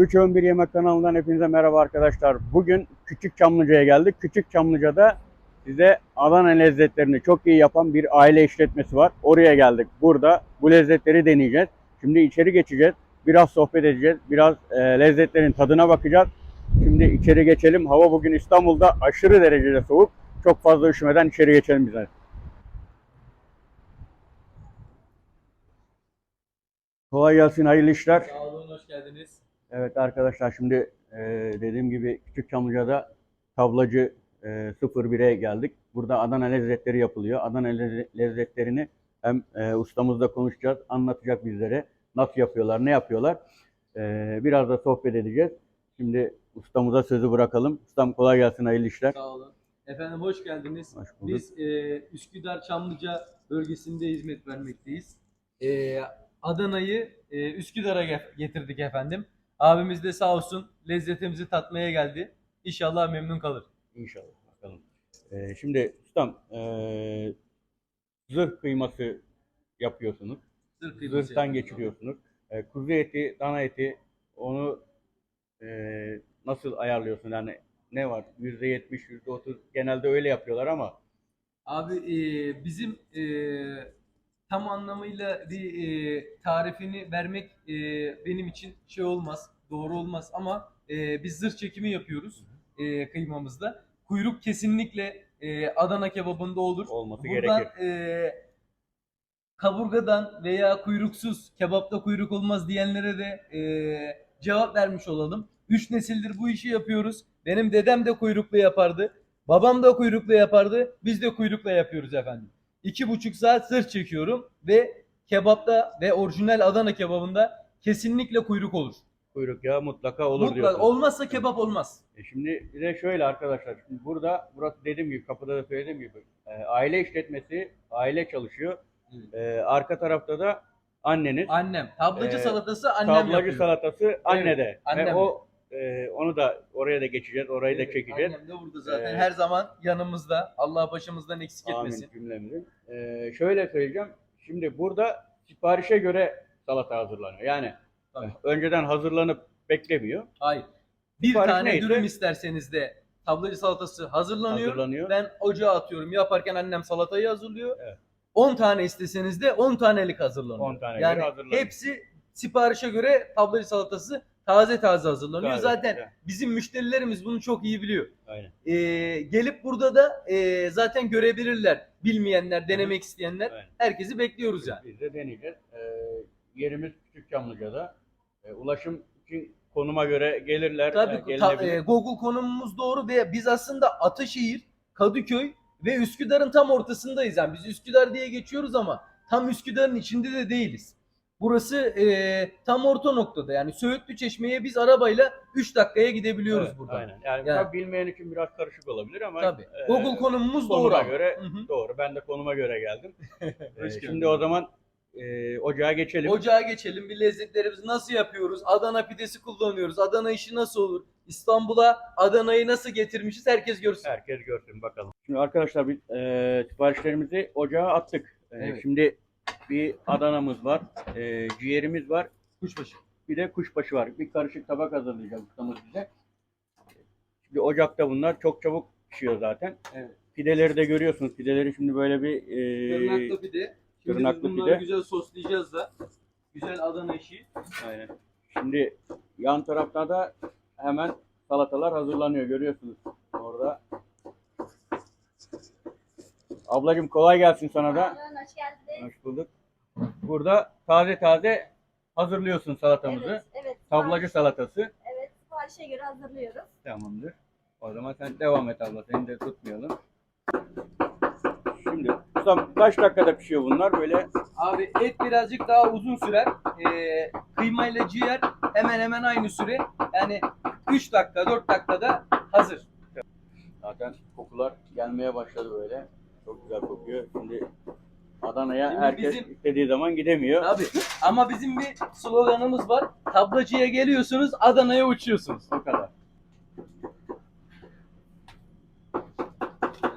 311 Yemek kanalından hepinize merhaba arkadaşlar. Bugün Küçük Çamlıca'ya geldik. Küçük Çamlıca'da size Adana lezzetlerini çok iyi yapan bir aile işletmesi var. Oraya geldik. Burada bu lezzetleri deneyeceğiz. Şimdi içeri geçeceğiz. Biraz sohbet edeceğiz. Biraz e, lezzetlerin tadına bakacağız. Şimdi içeri geçelim. Hava bugün İstanbul'da aşırı derecede soğuk. Çok fazla üşümeden içeri geçelim bize. Kolay gelsin, hayırlı işler. Sağ olun, hoş geldiniz. Evet arkadaşlar şimdi e, dediğim gibi Küçük Çamlıca'da tablacı e, 01'e geldik. Burada Adana lezzetleri yapılıyor. Adana lezze- lezzetlerini hem e, ustamızla konuşacağız, anlatacak bizlere nasıl yapıyorlar, ne yapıyorlar. E, biraz da sohbet edeceğiz. Şimdi ustamıza sözü bırakalım. Ustam kolay gelsin, hayırlı işler. Sağ olun. Efendim hoş geldiniz. Hoş bulduk. Biz e, Üsküdar Çamlıca bölgesinde hizmet vermekteyiz. E, Adana'yı e, Üsküdar'a ge- getirdik efendim. Abimiz de sağ olsun lezzetimizi tatmaya geldi. İnşallah memnun kalır. İnşallah bakalım. E, şimdi ustam e, zırh kıyması yapıyorsunuz. Zırh kıyması Zırhtan yapıyoruz. geçiriyorsunuz. E, kuzu eti, dana eti onu e, nasıl ayarlıyorsun? Yani ne var? Yüzde yetmiş, yüzde otuz genelde öyle yapıyorlar ama Abi e, bizim e, tam anlamıyla bir e, tarifini vermek e, benim için şey olmaz, doğru olmaz ama e, biz zırh çekimi yapıyoruz e, kıymamızda. Kuyruk kesinlikle e, Adana kebabında olur. olması Buradan gerekir. e, kaburgadan veya kuyruksuz kebapta kuyruk olmaz diyenlere de e, cevap vermiş olalım. Üç nesildir bu işi yapıyoruz. Benim dedem de kuyruklu yapardı. Babam da kuyruklu yapardı. Biz de kuyrukla yapıyoruz efendim. İki buçuk saat sırt çekiyorum ve kebapta ve orijinal Adana kebabında kesinlikle kuyruk olur. Kuyruk yağı mutlaka olur Mutlaka diyorsun. olmazsa kebap olmaz. E şimdi bir de şöyle arkadaşlar. Şimdi burada burası dediğim gibi kapıda da söylediğim gibi e, aile işletmesi, aile çalışıyor. E, arka tarafta da anneniz. Annem. Tablacı Ee, salatası annem Tablacı yapıyor. salatası annede. annem Ve o e, onu da oraya da geçeceğiz, orayı da Evet, çekeceğiz. Annem de burada zaten Ee, her zaman yanımızda. Allah başımızdan eksik Amin etmesin. cümlemizin. Ee, şöyle söyleyeceğim. Şimdi burada siparişe göre salata hazırlanıyor. Yani Tabii. e, önceden hazırlanıp beklemiyor. Hayır. Bir Sipariş tane neyse- dürüm isterseniz de tablacı salatası hazırlanıyor. Hazırlanıyor. Ben ocağa atıyorum. Yaparken annem salatayı hazırlıyor. Evet. 10 tane isteseniz de 10 tanelik hazırlanıyor. 10 tane yani hazırlanıyor. hepsi siparişe göre tablacı salatası taze taze hazırlanıyor. Taze, zaten evet. bizim müşterilerimiz bunu çok iyi biliyor. Aynen. Ee, gelip burada da e, zaten görebilirler. Bilmeyenler, denemek isteyenler. Aynen. Herkesi bekliyoruz yani. Biz de deneyeceğiz. Ee, yerimiz Küçük Çamlıca'da. Ee, ulaşım için konuma göre gelirler. Tabii e, ta- e, Google konumumuz doğru ve biz aslında Ataşehir, Kadıköy ve Üsküdar'ın tam ortasındayız. Yani biz Üsküdar diye geçiyoruz ama tam Üsküdar'ın içinde de değiliz. Burası e, tam orta noktada. Yani Söğütlü Çeşme'ye biz arabayla 3 dakikaya gidebiliyoruz Evet, buradan. Aynen. Yani, Yani- tabii bilmeyen için biraz karışık olabilir ama Tabii. e, Google konumumuz doğru. konuma ama. göre Hı hı. doğru. Ben de konuma göre geldim. Hoş şimdi o zaman e, ocağa geçelim. Ocağa geçelim. Bir lezzetlerimizi nasıl yapıyoruz? Adana pidesi kullanıyoruz. Adana işi nasıl olur? İstanbul'a Adana'yı nasıl getirmişiz? Herkes görsün. Herkes görsün bakalım. Şimdi arkadaşlar biz e, siparişlerimizi ocağa attık. E, Evet. Şimdi bir Adana'mız var, e, ciğerimiz var, Kuşbaşı. bir de kuşbaşı var. Bir karışık tabak hazırlayacak ustamız bize. Şimdi ocakta bunlar çok çabuk pişiyor zaten. Evet. Pideleri de görüyorsunuz. Pideleri şimdi böyle bir e, Tırnaklı pide. Şimdi tırnaklı biz bunları pide. güzel soslayacağız da. Güzel Adana işi. aynen. Şimdi yan tarafta da hemen salatalar hazırlanıyor görüyorsunuz orada. Ablacığım kolay gelsin sana da. Hoş geldiniz. Hoş bulduk. Burada taze taze hazırlıyorsun salatamızı. Evet, evet. Tablacı sipariş- salatası. Evet, siparişe göre hazırlıyoruz. Tamamdır. O zaman sen devam et abla. Seni de tutmayalım. Şimdi ustam kaç dakikada pişiyor bunlar böyle? Abi et birazcık daha uzun sürer. Ee, kıyma ile ciğer hemen hemen aynı süre. Yani 3 dakika 4 dakikada hazır. Zaten kokular gelmeye başladı böyle. Çok güzel kokuyor. Şimdi Adana'ya Şimdi herkes bizim- istediği zaman gidemiyor. Tabii. Ama bizim bir sloganımız var. Tablacıya geliyorsunuz, Adana'ya uçuyorsunuz. O kadar.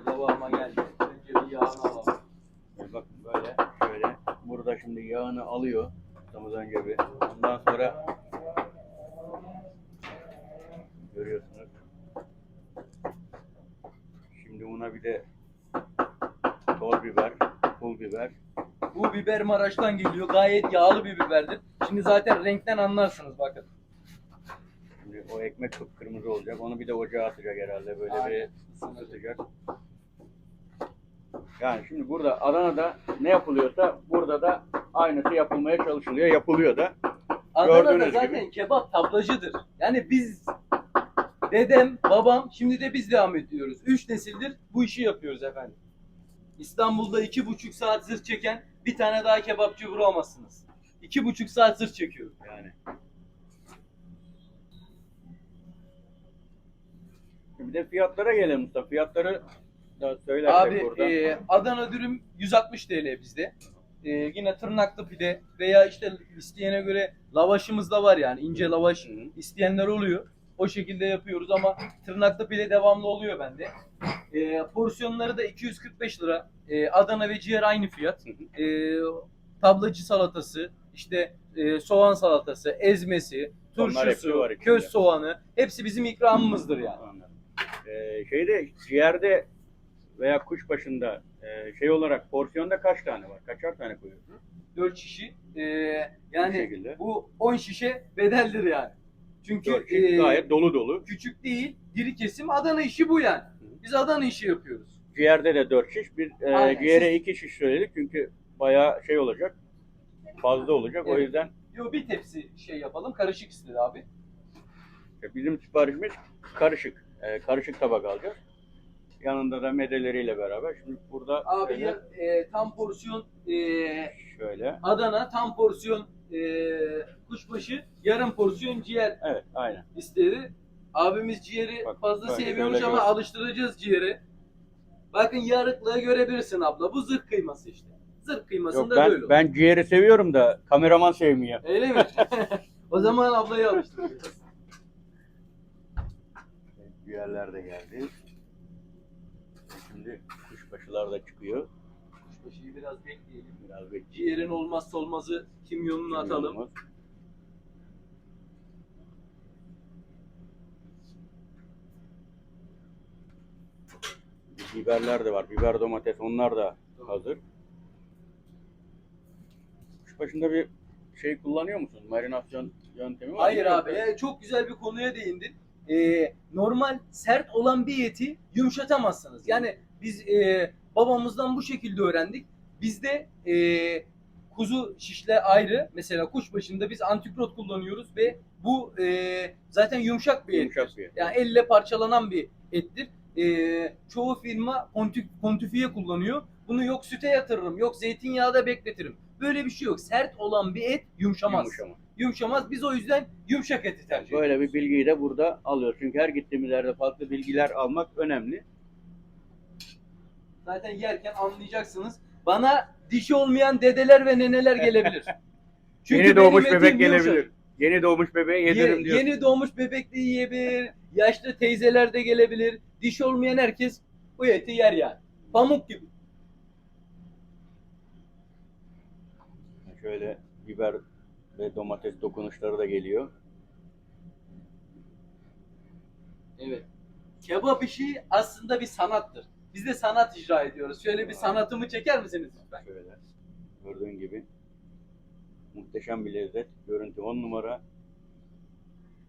Devama geldi. Önce bir yağını alalım. E Bakın böyle şöyle. Burada şimdi yağını alıyor. Ustamız önce bir. Ondan sonra Görüyorsunuz. Şimdi buna bir de toz biber, biber. Bu biber Maraş'tan geliyor. Gayet yağlı bir biberdir. Şimdi zaten renkten anlarsınız bakın. Şimdi o ekmek kıpkırmızı olacak. Onu bir de ocağa atacak herhalde. Böyle Aynen. bir ısıtacak. Yani şimdi burada Adana'da ne yapılıyorsa burada da aynısı yapılmaya çalışılıyor. Yapılıyor da. Adana'da Gördüğünüz zaten gibi. kebap tablacıdır. Yani biz dedem, babam şimdi de biz devam ediyoruz. Üç nesildir bu işi yapıyoruz efendim. İstanbul'da iki buçuk saat zırh çeken bir tane daha kebapçı bulamazsınız. İki buçuk saat zırh çekiyor. Yani. Bir de fiyatlara gelelim Mustafa. Fiyatları da söylersek Abi burada. e, Adana dürüm 160 TL bizde. E, yine tırnaklı pide veya işte isteyene göre lavaşımız da var yani ince lavaş isteyenler oluyor. O şekilde yapıyoruz ama tırnaklı pide devamlı oluyor bende. E, porsiyonları da 245 lira. E, Adana ve ciğer aynı fiyat. E, tablacı salatası, işte e, soğan salatası, ezmesi, turşusu, köz soğanı hepsi bizim ikramımızdır yani. Anladım. Ee, şeyde ciğerde veya kuşbaşında e, şey olarak porsiyonda kaç tane var? Kaçar tane koyuyorsun? 4 şişi. E, yani bu 10 şişe bedeldir yani. Çünkü Dört şiş e, gayet dolu dolu. küçük değil, diri kesim Adana işi bu yani. Biz Adana işi yapıyoruz. Ciğerde de 4 şiş. Bir e, Aynen. ciğere 2 şiş söyledik çünkü bayağı şey olacak. Fazla olacak. O Evet. yüzden Yo bir tepsi şey yapalım, karışık istedi abi. e, bizim siparişimiz karışık. E, karışık tabak alacağız. Yanında da medeleriyle beraber. Şimdi burada Abi şöyle, ya, e, tam porsiyon e, şöyle. Adana, tam porsiyon e, kuşbaşı, yarım porsiyon ciğer Evet, aynen. istedi. Abimiz ciğeri Bak, fazla böyle sevmiyormuş şöyle ama gör. alıştıracağız ciğeri. Bakın yarıklığı görebilirsin abla. Bu zırh kıyması işte. Zırh kıymasında Yok ben böyle olur. ben ciğeri seviyorum da kameraman sevmiyor. Öyle mi? o zaman ablayı alıştıracağız. Ciğerler de geldi. Şimdi kuşbaşılar da çıkıyor. Kuşbaşıyı biraz bekleyelim. Biraz bekleyelim. Ciğerin olmazsa olmazı kimyonunu atalım. Biberler de var. Biber, domates onlar da hazır. Kuşbaşında bir şey kullanıyor musun? Marinasyon yöntemi var? Hayır abi e, çok güzel bir konuya değindin. E, normal sert olan bir eti yumuşatamazsınız. Yani biz e, babamızdan bu şekilde öğrendik. Bizde e, kuzu şişle ayrı. Mesela kuşbaşında biz antikrot kullanıyoruz ve bu e, zaten yumuşak bir et. Yumuşak bir et. Yani elle parçalanan bir ettir. E, çoğu firma kontif, kontifiye kullanıyor. Bunu yok süte yatırırım, yok zeytinyağda bekletirim. Böyle bir şey yok. Sert olan bir et yumuşamaz. Yumuşama. Yumuşamaz. Biz o yüzden yumuşak eti tercih ediyoruz. Böyle bir bilgiyi de burada alıyoruz. Çünkü her gittiğimiz yerde farklı bilgiler almak önemli. Zaten yerken anlayacaksınız. Bana dişi olmayan dedeler ve neneler gelebilir. Yeni doğmuş benim bebek etim yumuşak. gelebilir. Yeni doğmuş bebeğe Ye- yedirim diyor. yeni doğmuş bebek de yiyebilir. Yaşlı teyzeler de gelebilir. Dişi olmayan herkes bu eti yer yani. Pamuk gibi. Şöyle biber ve domates dokunuşları da geliyor. Evet. Kebap işi aslında bir sanattır. Biz de sanat icra ediyoruz. Şöyle bir sanatımı çeker misiniz lütfen? Şöyle gördüğün gibi muhteşem bir lezzet. Görüntü 10 numara.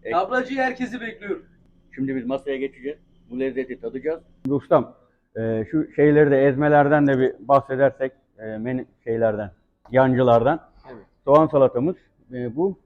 Ek- Tablacıyı herkesi bekliyorum. Şimdi biz masaya geçeceğiz. Bu lezzeti tadacağız. Ustam e, şu şeyleri de ezmelerden de bir bahsedersek e, menü şeylerden, yancılardan. Evet. Soğan salatamız e, bu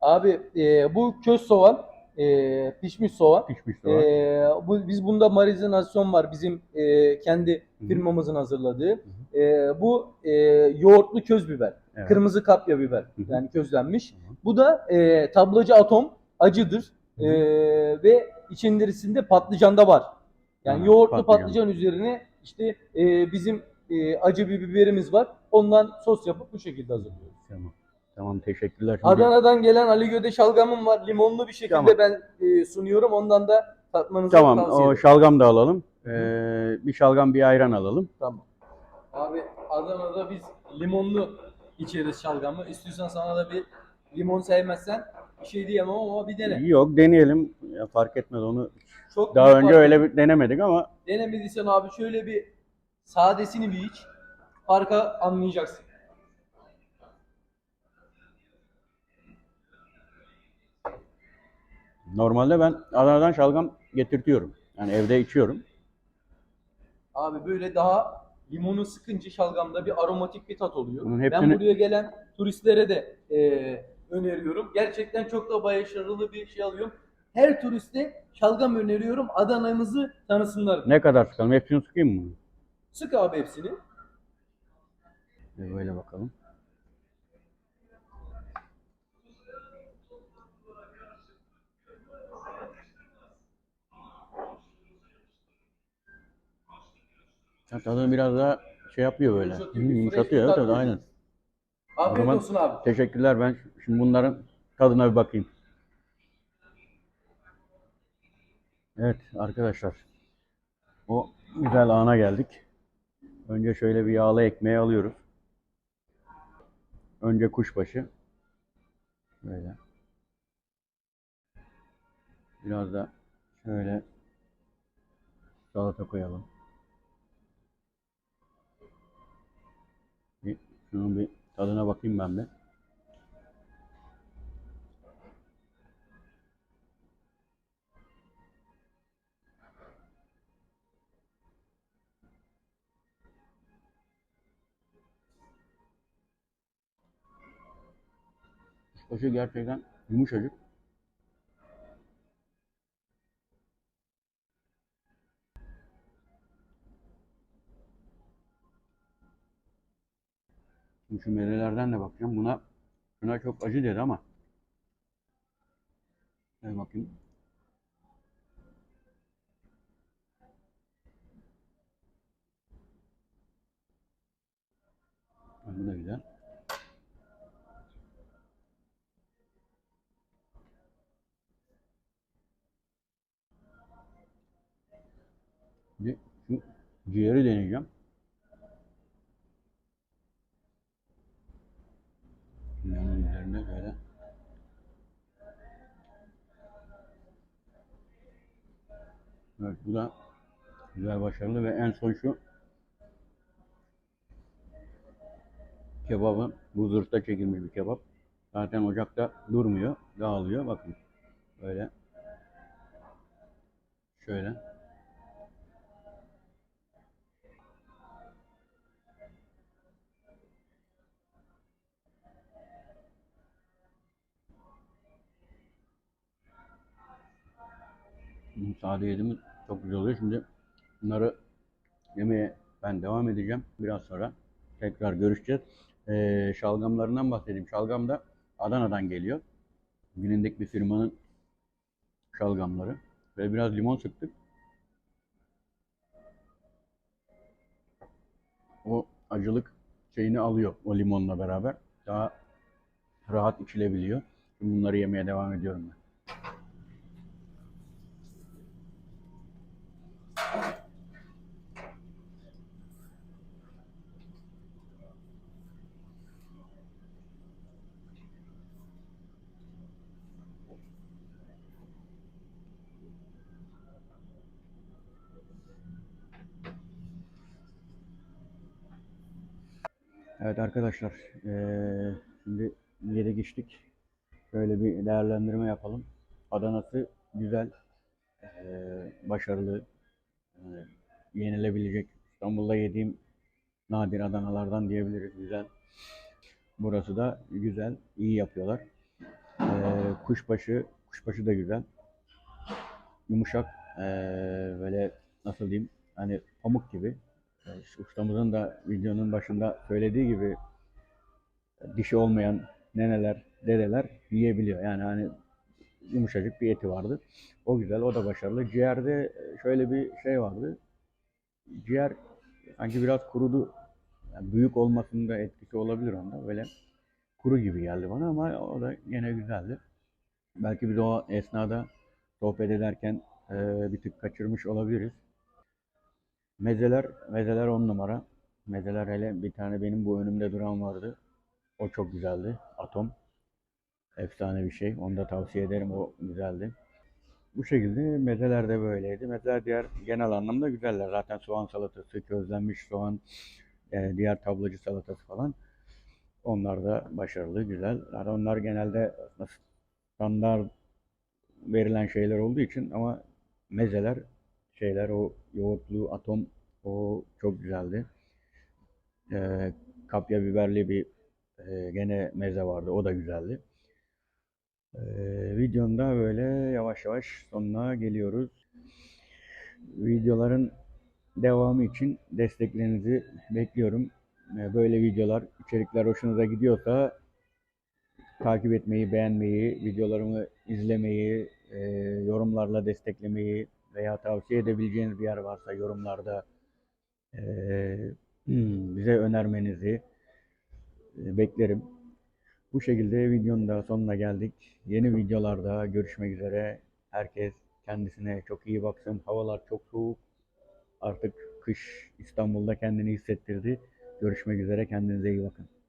Abi e, bu köz soğan, e, pişmiş soğan. pişmiş soğan. E, bu, biz bunda marinasyon var bizim e, kendi Hı hı. firmamızın hazırladığı. E, bu e, yoğurtlu köz biber, Evet. kırmızı kapya biber Hı hı. yani közlenmiş. Hı hı. Bu da e, tablacı atom acıdır Hı hı. E, ve içerisinde patlıcan da var. Yani Hı, yoğurtlu patlıcan. patlıcan. üzerine işte e, bizim e, acı bir biberimiz var. Ondan sos yapıp bu şekilde hazırlıyoruz. Tamam. Tamam teşekkürler. Şimdi- Adana'dan gelen Ali Göde şalgamım var. Limonlu bir şekilde Tamam. ben e, sunuyorum. Ondan da tatmanızı Tamam tavsiye o ederim. şalgam da alalım. Ee, bir şalgam bir ayran alalım. Tamam. Abi Adana'da biz limonlu içeriz şalgamı. İstiyorsan sana da bir limon sevmezsen bir şey diyemem ama bir dene. Yok deneyelim. Ya, fark etmez onu. Çok Daha önce fark öyle bir denemedik ama Denemediysen abi şöyle bir sadesini bir iç. Farka anlayacaksın. Normalde ben Adana'dan şalgam getirtiyorum. Yani evde içiyorum. Abi böyle daha limonu sıkınca şalgamda bir aromatik bir tat oluyor. Bunun Ben hepsini- buraya gelen turistlere de eee, öneriyorum. Gerçekten çok da başarılı bir şey alıyorum. Her turiste şalgam öneriyorum. Adana'mızı tanısınlar. Ne kadar sıkalım? Hepsini sıkayım mı? Sık abi hepsini. Bir Böyle bakalım. Ha, Tadını biraz daha şey yapıyor böyle. Yumuşatıyor, Hı, bir fresh Yumuşatıyor bir evet, tat evet aynen. Afiyet zaman- olsun abi. Teşekkürler ben şimdi bunların tadına bir bakayım. Evet arkadaşlar. O güzel ana geldik. Önce şöyle bir yağlı ekmeği alıyoruz. Önce kuşbaşı. Böyle. Biraz da şöyle salata koyalım. Şunun bir tadına bakayım ben bir. Kuşbaşı gerçekten yumuşacık. Şimdi şu mezelerden de bakacağım. Buna şuna çok acı dedi ama. Gel bakayım. Bu da güzel. Bir şu ciğeri deneyeceğim. Evet bu da güzel başarılı ve en son şu kebabın bu çekilmiş bir kebap. Zaten ocakta durmuyor, dağılıyor. Bakın böyle. Şöyle. Sade yedim çok güzel oluyor. Şimdi bunları yemeye ben devam edeceğim. Biraz sonra tekrar görüşeceğiz. Ee, şalgamlarından bahsedeyim. Şalgam da Adana'dan geliyor. Bilindik bir firmanın şalgamları. Ve biraz limon sıktık. O acılık şeyini alıyor o limonla beraber. Daha rahat içilebiliyor. Şimdi bunları yemeye devam ediyorum ben. Evet arkadaşlar, şimdi yedik içtik. Şöyle bir değerlendirme yapalım. Adana'sı güzel, başarılı, yenilebilecek. İstanbul'da yediğim nadir Adanalardan diyebiliriz. Güzel. Burası da güzel, iyi yapıyorlar. Kuşbaşı, kuşbaşı da güzel. Yumuşak, eee, böyle nasıl diyeyim, hani pamuk gibi. İşte ustamızın da videonun başında söylediği gibi dişi olmayan neneler, dedeler yiyebiliyor. Yani hani yumuşacık bir eti vardı. O güzel, o da başarılı. Ciğerde şöyle bir şey vardı. Ciğer sanki biraz kurudu. Yani büyük olmasının da etkisi olabilir onda. Böyle kuru gibi geldi bana ama o da yine güzeldi. Belki biz o esnada sohbet ederken bir tık kaçırmış olabiliriz. Mezeler, mezeler on numara. Mezeler hele bir tane benim bu önümde duran vardı. O çok güzeldi. Atom. Efsane bir şey. Onu da tavsiye ederim. O güzeldi. Bu şekilde mezeler de böyleydi. Mezeler diğer genel anlamda güzeller. Zaten soğan salatası, közlenmiş soğan, e, diğer tablacı salatası falan. Onlar da başarılı, güzel. Yani onlar genelde standart verilen şeyler olduğu için ama mezeler şeyler o yoğurtlu atom o çok güzeldi. Ee, kapya biberli bir e, gene meze vardı. O da güzeldi. Ee, videonun da böyle yavaş yavaş sonuna geliyoruz. Videoların devamı için desteklerinizi bekliyorum. Ee, Böyle videolar, içerikler hoşunuza gidiyorsa takip etmeyi, beğenmeyi, videolarımı izlemeyi, e, yorumlarla desteklemeyi veya tavsiye edebileceğiniz bir yer varsa yorumlarda e, bize önermenizi beklerim. Bu şekilde videonun da sonuna geldik. Yeni videolarda görüşmek üzere. Herkes kendisine çok iyi baksın. Havalar çok soğuk. Artık kış İstanbul'da kendini hissettirdi. Görüşmek üzere. Kendinize iyi bakın.